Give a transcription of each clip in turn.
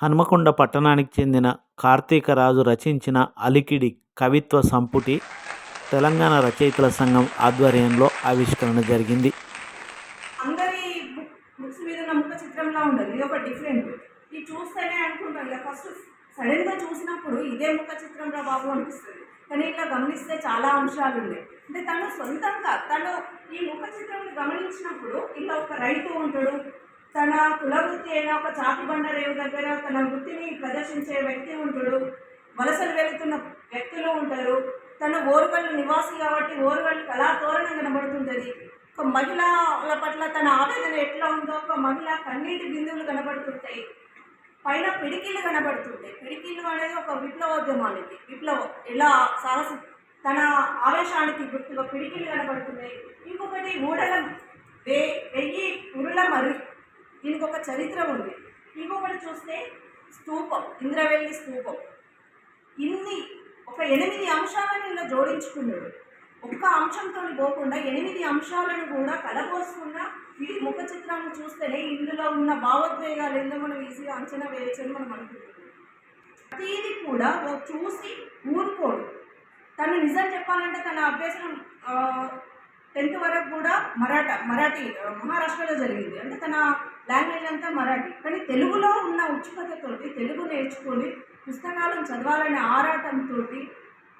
హనుమకొండ పట్టణానికి చెందిన కార్తీకరాజు రచించిన అలికిడి కవిత్వ సంపుటి తెలంగాణ రచయితల సంఘం ఆధ్వర్యంలో ఆవిష్కరణ జరిగింది. అందరి బుక్స్ మీద ముఖ చిత్రంలా ఉండదు ఇది ఒక డిఫరెంట్ ఇది చూస్తేనే అనుకుంటాం ఇక ఫస్ట్ సడన్గా చూసినప్పుడు ఇదే ముఖ చిత్రంలో బాబు అనిపిస్తుంది. కానీ ఇట్లా గమనిస్తే చాలా అంశాలు ఉన్నాయి. అంటే తను సొంతంగా తను ఈ ముఖ చిత్రం గమనించినప్పుడు ఇలా ఒక రైతు ఉంటాడు తన కులవృత్తి అయిన ఒక చాటి బండరేవు దగ్గర తన వృత్తిని ప్రదర్శించే వ్యక్తి ఉంటాడు. వలసలు వెళుతున్న వ్యక్తులు ఉంటారు. తన ఓరుగల్లు నివాసి కాబట్టి ఓరుగల్లు కళాతోరణం కనబడుతుంటుంది. ఒక మహిళల పట్ల తన ఆవేదన ఎట్లా ఉందో ఒక మహిళ కన్నీటి బిందువులు కనబడుతుంటాయి. పైన పిడికిళ్ళు కనబడుతుంటాయి. పిడికిళ్ళు అనేది ఒక విప్లవోద్యమానికి విప్లవం ఎలా సాహసి తన ఆవేశానికి గుర్తుగా పిడికిళ్ళు కనబడుతున్నాయి. ఇంకొకటి ఊడల. వే వెయ్యి ఉరుల మరి దీనికి ఒక చరిత్ర ఉంది ఇంకొకటి చూస్తే స్తూపం ఇంద్రవెల్లి స్తూపం ఇన్ని ఒక ఎనిమిది అంశాలను ఇలా జోడించుకున్నాడు. ఒక్క అంశంతో పోకుండా ఎనిమిది అంశాలను కూడా కలబోసుకున్న ఈ ముఖ చిత్రాన్ని చూస్తేనే ఇందులో ఉన్న భావోద్వేగాలు ఏందో మనం ఈజీగా అంచనా వేయచ్చని మనం అనుకుంటున్నాం. ప్రతిదీ కూడా చూసి ఊరుకోడు. తను నిజం చెప్పాలంటే తన అభ్యసనం టెన్త్ వరకు కూడా మరాఠా మరాఠీ మహారాష్ట్రలో జరిగింది. అంటే తన లాంగ్వేజ్ అంతా మరాఠీ. కానీ తెలుగులో ఉన్న ఉత్సుకతతోటి తెలుగు నేర్చుకొని పుస్తకాలను చదవాలనే ఆరాటంతో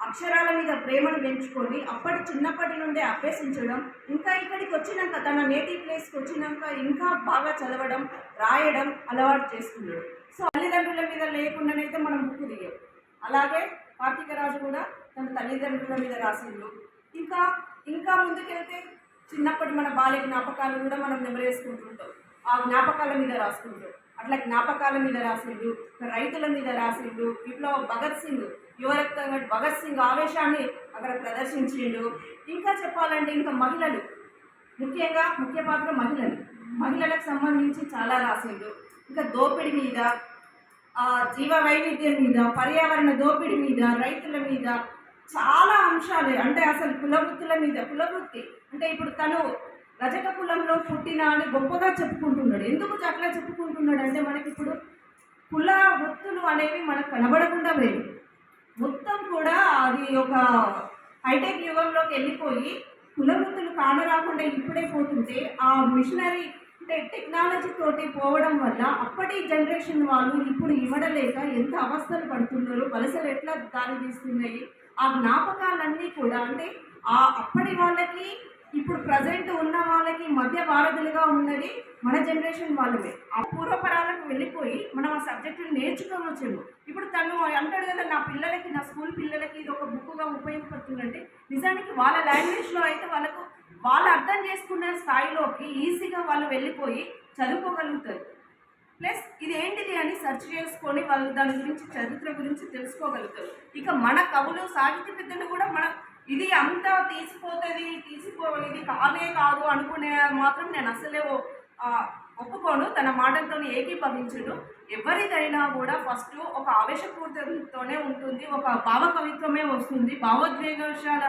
అక్షరాల మీద ప్రేమను పెంచుకొని అప్పటి చిన్నప్పటి నుండే అభ్యసించడం ఇంకా ఇక్కడికి వచ్చినాక తన నేటివ్ ప్లేస్కి వచ్చినాక ఇంకా బాగా చదవడం రాయడం అలవాటు చేసుకున్నాడు. సో తల్లిదండ్రుల మీద లేకుండానైతే మనం బుక్ దిగాం అలాగే కార్తీకరాజు కూడా తన తల్లిదండ్రుల మీద రాసిండు. ఇంకా ఇంకా ముందుకెళ్తే చిన్నప్పటి మన బాల్య జ్ఞాపకాలు కూడా మనం నెమరేసుకుంటుంటాం. ఆ జ్ఞాపకాల మీద రాసుకుంటాం. అట్లా జ్ఞాపకాల మీద రాసిండు రైతుల మీద రాసిండు విప్లవ భగత్ సింగ్ యువరక్త భగత్ సింగ్ ఆవేశాన్ని అక్కడ ప్రదర్శించిండు. ఇంకా చెప్పాలంటే ఇంకా మహిళలు ముఖ్యంగా ముఖ్య పాత్ర మహిళలు. మహిళలకు సంబంధించి చాలా రాసిండు. ఇంకా దోపిడి మీద ఆ, జీవ వైవిధ్యం మీద పర్యావరణ దోపిడి మీద రైతుల మీద చాలా అంశాలు. అంటే అసలు కులవృత్తుల మీద కులవృత్తి అంటే ఇప్పుడు తను రజక కులంలో పుట్టిన అని గొప్పగా చెప్పుకుంటున్నాడు. ఎందుకు అట్లా చెప్పుకుంటున్నాడు అంటే మనకి ఇప్పుడు కుల వృత్తులు అనేవి మనకు కనబడకుండా లేదు మొత్తం కూడా అది ఒక హైటెక్ యుగంలోకి వెళ్ళిపోయి కుల వృత్తులు కానరాకుండా ఇప్పుడే పోతుంటే ఆ మిషనరీ అంటే టెక్నాలజీ తోటి పోవడం వల్ల అప్పటి జనరేషన్ వాళ్ళు ఇప్పుడు ఇవ్వడలేక ఎంత అవస్థలు పడుతున్నారు వలసలు ఎట్లా దారి తీస్తున్నాయి ఆ జ్ఞాపకాలన్నీ కూడా అంటే ఆ అప్పటి వాళ్ళకి ఇప్పుడు ప్రజెంట్ ఉన్న వాళ్ళకి మధ్య వారధులుగా ఉన్నది మన జనరేషన్ వాళ్ళమే. ఆ పూర్వపరాలకు వెళ్ళిపోయి మనం ఆ సబ్జెక్టులు నేర్చుకోవచ్చేమో ఇప్పుడు తను అంటాడు కదా నా పిల్లలకి నా స్కూల్ పిల్లలకి ఇది ఒక బుక్గా ఉపయోగపడుతుందంటే నిజానికి వాళ్ళ లాంగ్వేజ్లో అయితే వాళ్ళకు వాళ్ళు అర్థం చేసుకునే స్థాయిలోకి ఈజీగా వాళ్ళు వెళ్ళిపోయి చదువుకోగలుగుతారు. ప్లస్ ఇది ఏంటిది అని సెర్చ్ చేసుకొని వాళ్ళు దాని గురించి చరిత్ర గురించి తెలుసుకోగలుగుతారు. ఇక మన కవులు సాహిత్య పెద్దలు కూడా మన ఇది అంతా తీసిపోతుంది తీసిపో ఇది కాదే కాదు అనుకునే మాత్రం నేను అసలే ఒప్పుకోను. తన మాటలతో ఏకీభవించడు ఎవరిదైనా కూడా ఫస్ట్ ఒక ఆవేశపూరితంతోనే ఉంటుంది ఒక భావ కవిత్వమే వస్తుంది. భావోద్వేగాల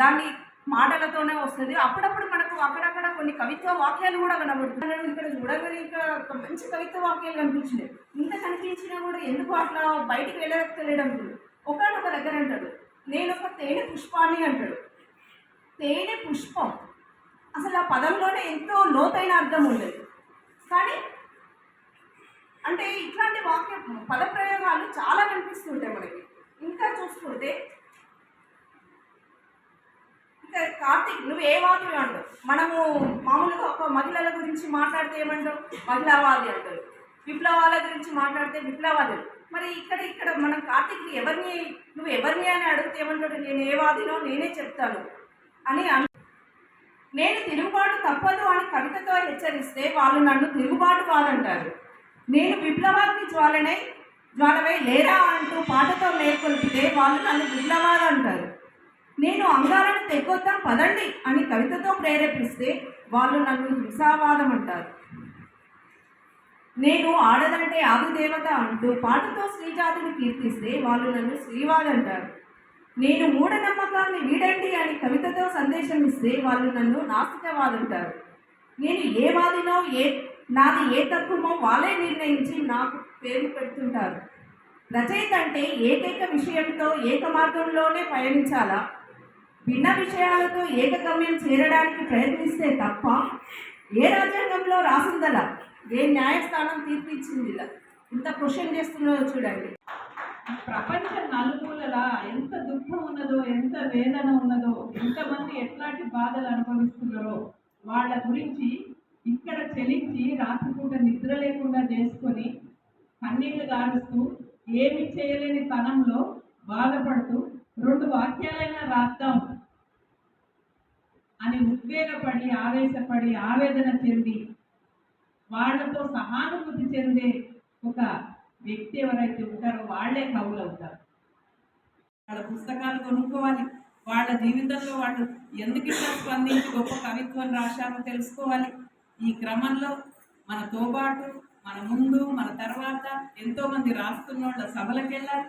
దాన్ని మాటలతోనే వస్తుంది. అప్పుడప్పుడు మనకు అక్కడక్కడ కొన్ని కవిత్వ వాక్యాలు కూడా కనబడుతున్నాయి ఇక్కడ చూడగలి ఇక్కడ ఒక మంచి కవిత్వ వాక్యాలు కనిపించినాయి. ఇంత కనిపించినా కూడా ఎందుకు అట్లా బయటికి వెళ్ళలేడం ఒకనొక దగ్గర అంటాడు నేను ఒక తేనె పుష్పాన్ని అంటాడు. తేనె పుష్పం అసలు ఆ పదంలోనే ఎంతో లోతైన అర్థం ఉండేది. కానీ అంటే ఇట్లాంటి వాక్య పదప్రయోగాలు చాలా కనిపిస్తుంటాయి మనకి. ఇంకా చూసుకుంటే కార్తీక్ నువ్వు ఏ వాది అంటావు? మనము మామూలుగా ఒక మహిళల గురించి మాట్లాడితే ఏమంటావు? మహిళావాది అంటారు. విప్లవాల గురించి మాట్లాడితే విప్లవాదులు మరి ఇక్కడ ఇక్కడ మనం కార్తీక్ ఎవరిని నువ్వు ఎవరిని అని అడిగితే ఏమంటాడు నేను ఏ వాదినో నేనే చెప్తాను అని నేను తిరుగుబాటు తప్పదు అని కవితతో హెచ్చరిస్తే వాళ్ళు నన్ను తిరుగుబాటు కాదంటారు. నేను విప్లవానికి జ్వాలనై జ్వాలవై లేరా అంటూ పాటతో మేల్కొల్పితే వాళ్ళు నన్ను విప్లవాలు అంటారు. నేను అంగాలను తెగొద్దాం పదండి అని కవితతో ప్రేరేపిస్తే వాళ్ళు నన్ను హింసావాదం అంటారు. నేను ఆడదంటే ఆదిదేవత అంటూ పాటతో శ్రీజాతిని కీర్తిస్తే వాళ్ళు నన్ను శ్రీవాద్ అంటారు. నేను మూఢనమ్మకాన్ని వీడండి అని కవితతో సందేశం ఇస్తే వాళ్ళు నన్ను నాస్తికవాదంటారు నేను ఏ వాదినో ఏ నాది ఏ తత్వమో వాళ్ళే నిర్ణయించి నాకు పేరు పెడుతుంటారు. రచయిత అంటే ఏకైక విషయంతో ఏక మార్గంలోనే పయనించాలా? భిన్న విషయాలతో ఏకగమ్యం చేరడానికి ప్రయత్నిస్తే తప్ప ఏ రాజ్యాంగంలో రాసిందలా? ఏ న్యాయస్థానం తీర్పు ఇచ్చిందిలా ఇంత క్వశ్చన్ చేస్తున్నారో చూడండి. ప్రపంచ నలుమూలలా ఎంత దుఃఖం ఉన్నదో ఎంత వేదన ఉన్నదో ఎంతమంది ఎట్లాంటి బాధలు అనుభవిస్తున్నారో వాళ్ళ గురించి ఇక్కడ చెలించి రాత్రిపూట నిద్ర లేకుండా చేసుకొని కన్నీళ్ళు గారుస్తూ ఏమి చేయలేని తనంలో బాధపడుతూ రెండు వాక్యాలైనా రాద్దాం. అని ఉద్వేగపడి ఆవేశపడి ఆవేదన చెంది వాళ్ళతో సహానుభూతి చెందే ఒక వ్యక్తి ఎవరైతే ఉంటారో వాళ్ళే కవులు అవుతారు. వాళ్ళ పుస్తకాలు కొనుక్కోవాలి. వాళ్ళ జీవితంలో వాళ్ళు ఎందుకు ఇట్లా స్పందించి గొప్ప కవిత్వం రాశారో తెలుసుకోవాలి. ఈ క్రమంలో మన తోబాటు మన ముందు మన తర్వాత ఎంతోమంది రాస్తున్న వాళ్ళ సభలకు వెళ్ళాలి.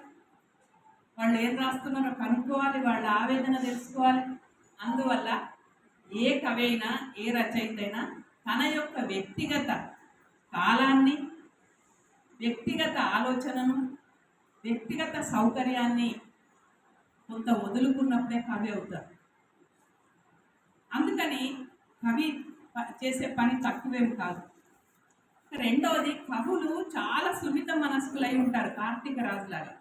వాళ్ళు ఏం రాస్తున్నారో కనుక్కోవాలి. వాళ్ళ ఆవేదన తెలుసుకోవాలి. అందువల్ల ఏ కవి అయినా ఏ రచయిత అయినా తన యొక్క వ్యక్తిగత కాలాన్ని వ్యక్తిగత ఆలోచనను వ్యక్తిగత సౌకర్యాన్ని కొంత వదులుకున్నప్పుడే కవి అవుతారు అందుకని కవి చేసే పని తక్కువేం కాదు. రెండవది కవులు చాలా సున్నిత మనస్కులై ఉంటారు కార్తీక రాజులాగా.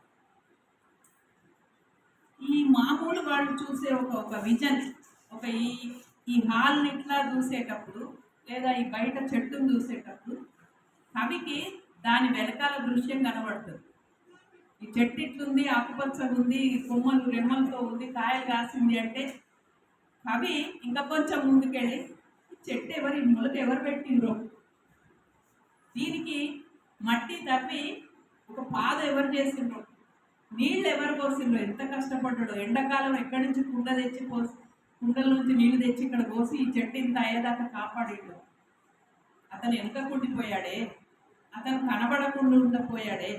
ఈ మామూలు వాళ్ళు చూసే ఒక ఒక విజన్ ఒక ఈ ఈ హాల్ని ఇట్లా చూసేటప్పుడు లేదా ఈ బయట చెట్టును చూసేటప్పుడు కవికి దాని వెనకాల దృశ్యం కనబడుతుంది. ఈ చెట్టు ఇట్లుంది ఆకుపచ్చగా ఉంది ఈ కొమ్మలు రెమ్మలతో ఉంది కాయలు కాసింది అంటే కవి ఇంకా కొంచెం ముందుకెళ్ళి చెట్టు ఎవరు మొలక ఎవరు పెట్టిండ్రో? దీనికి మట్టి తప్పి ఒక పాద ఎవరు చేసిండ్రో? నీళ్ళు ఎవరు పోసిండ్రో? ఎంత కష్టపడ్డాడో? ఎండాకాలం ఎక్కడి నుంచి కుండ తెచ్చి పోసి కుండల నుంచి నీళ్ళు తెచ్చి ఇక్కడ పోసి ఈ చెట్టు ఇంత అయ్యేదాకా కాపాడిండు. అతను కుండిపోయాడే అతను కనబడకుండా ఉండపోయాడే.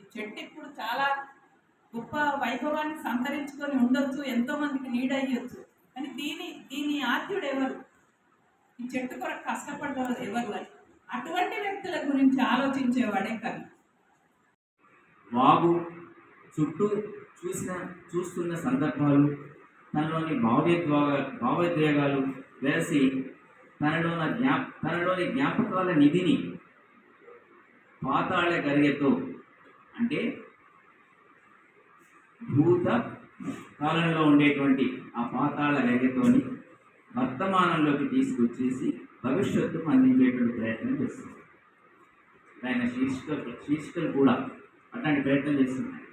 ఈ చెట్టు ఇప్పుడు చాలా గొప్ప వైభవాన్ని సంతరించుకొని ఉండొచ్చు ఎంతో మందికి నీడ్ అయ్యొచ్చు కానీ దీని దీని ఆద్యుడు ఎవరు? ఈ చెట్టు కొరకు కష్టపడ్డవారు ఎవరు అని. అటువంటి వ్యక్తుల గురించి ఆలోచించేవాడే కవి. వాగు చుట్టూ చూసిన చూస్తున్న సందర్భాలు తనలోని భావోద్వేగ భావోద్వేగాలు వేసి తనలోన జ్ఞా తనలోని జ్ఞాపకాల నిధిని పాతాళ గరిగతో అంటే భూత కాలంలో ఉండేటువంటి ఆ పాతాళ గరిగతోని వర్తమానంలోకి తీసుకొచ్చేసి భవిష్యత్తుకు అందించేటువంటి ప్రయత్నం చేస్తుంది. ఆయన శీర్షిక శీర్షికలు కూడా అట్లాంటి ప్రయత్నం చేస్తున్నాయి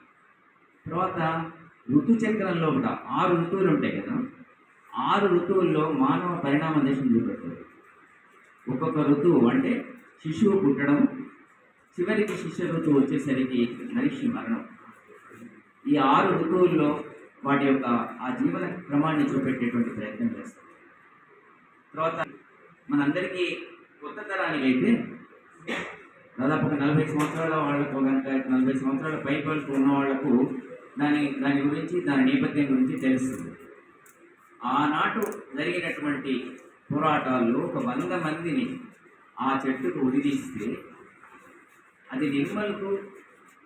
తర్వాత ఋతు చక్రంలో కూడా ఆరు ఋతువులు ఉంటాయి కదా ఆరు ఋతువుల్లో మానవ పరిణామ దేశం చూపెట్టారు ఒక్కొక్క ఋతువు అంటే శిశువు పుట్టడం చివరికి శిష్య ఋతువు వచ్చేసరికి మనిషి మరణం. ఈ ఆరు ఋతువుల్లో వాటి యొక్క ఆ జీవన క్రమాన్ని చూపెట్టేటువంటి ప్రయత్నం చేస్తారు తర్వాత మనందరికీ కొత్త తరానికి అయితే దాదాపు ఒక నలభై సంవత్సరాల వాళ్ళకు కనుక నలభై సంవత్సరాల పై వాళ్ళకు ఉన్న వాళ్ళకు దాని దాని గురించి దాని నేపథ్యం గురించి తెలుస్తుంది. ఆనాటు జరిగినటువంటి పోరాటాల్లో ఒక వంద మందిని ఆ చెట్టుకు ఉరిదీస్తే అది నిర్మల్కు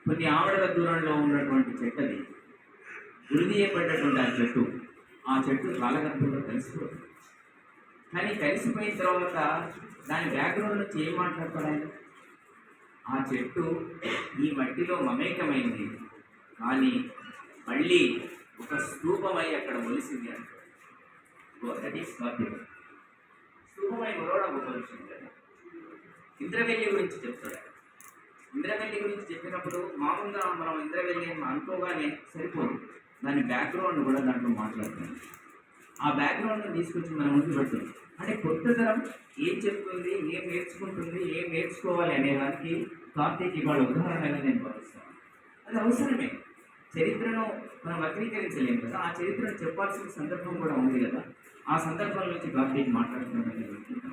కొన్ని ఆవిడల దూరంలో ఉన్నటువంటి చెట్టది. ఉరిదీయబడ్డటువంటి ఆ చెట్టు ఆ చెట్టు కాలగర్భంలో కలిసిపోతుంది. కానీ కలిసిపోయిన తర్వాత దాని బ్యాక్గ్రౌండ్ నుంచి ఏం మాట్లాడతాడు ఆ చెట్టు ఈ మట్టిలో మమేకమైంది. కానీ మళ్ళీ ఒక స్థూపమై అక్కడ మొలిసింది అంటాడు దట్ ఈస్ స్తూపమై మొలవడం గొప్ప విషయం కదా. ఇంద్రవెల్లి గురించి చెప్తాడు. ఇంద్రవెల్లి గురించి చెప్పినప్పుడు మామూలుగా మనం ఇంద్రవెల్లి అని అనుకోగానే సరిపోదు. దాని బ్యాక్గ్రౌండ్ కూడా దాంట్లో మాట్లాడుతుంది ఆ బ్యాక్గ్రౌండ్ని తీసుకొచ్చి మనం ముందు పెడుతుంది అంటే కొత్త తరం ఏం చెప్తుంది ఏం నేర్చుకుంటుంది ఏం నేర్చుకోవాలి అనే దానికి కార్తీక్ ఇవాళ ఉదాహరణగా నేను భావిస్తాను. అది అవసరమే. చరిత్రను మనం వక్రీకరించలేము కదా ఆ చరిత్రను చెప్పాల్సిన సందర్భం కూడా ఉంది కదా. ఆ సందర్భం నుంచి కార్తీక్ మాట్లాడుతున్నట్టు